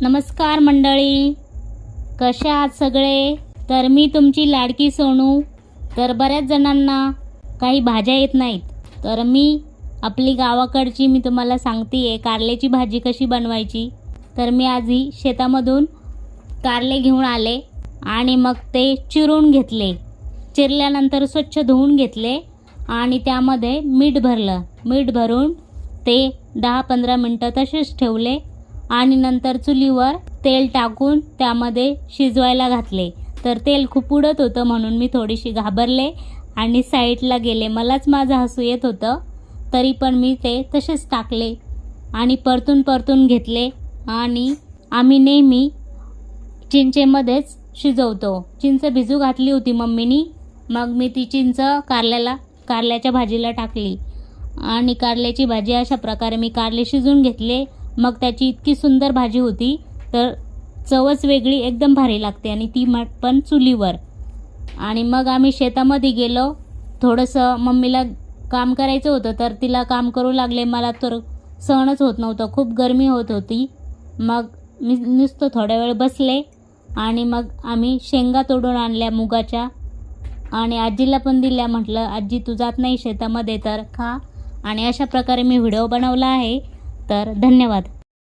नमस्कार मंडळी. कसे आहात सगळे? तर मी तुमची लाडकी सोनू. तर बऱ्याच जणांना काही भाज्या येत नाहीत. तर मी आपली गावाकडची मी तुम्हाला सांगते आहे कारल्याची भाजी कशी बनवायची. तर मी आधी शेतामधून कारले घेऊन आले आणि मग ते चिरून घेतले. चिरल्यानंतर स्वच्छ धुवून घेतले आणि त्यामध्ये मीठ भरलं. मीठ भरून ते दहा पंधरा मिनटं तसेच ठेवले. आणि नंतर चुलीवर तेल टाकून त्यामध्ये शिजवायला घातले. तर तेल खूप उडत होतं म्हणून मी थोडीशी घाबरले आणि साईडला गेले. मलाच माझं हसू येत होतं. तरी पण मी ते तसेच टाकले आणि परतून परतून घेतले आणि आम्ही नेहमी चिंचेमध्येच शिजवतो. चिंच भिजू घातली होती मम्मीनी. मग मी ती चिंच कारल्याला कारल्याच्या भाजीला टाकली. आणि कारल्याची भाजी अशा प्रकारे मी कारले शिजून घेतले. मग त्याची इतकी सुंदर भाजी होती तर चवच वेगळी एकदम भारी लागते आणि ती मग पण चुलीवर. आणि मग आम्ही शेतामध्ये गेलो. थोडंसं मम्मीला काम करायचं होतं तर तिला काम करू लागले. मला तर सहनच होत नव्हतं. खूप गरमी होत होती. मग मी नुसतं थोड्या वेळ बसले आणि मग आम्ही शेंगा तोडून आणल्या मुगाच्या. आणि आजीला पण दिल्या. म्हटलं आजी तू जात नाही शेतामध्ये तर खा. आणि अशा प्रकारे मी व्हिडिओ बनवला आहे. तर धन्यवाद.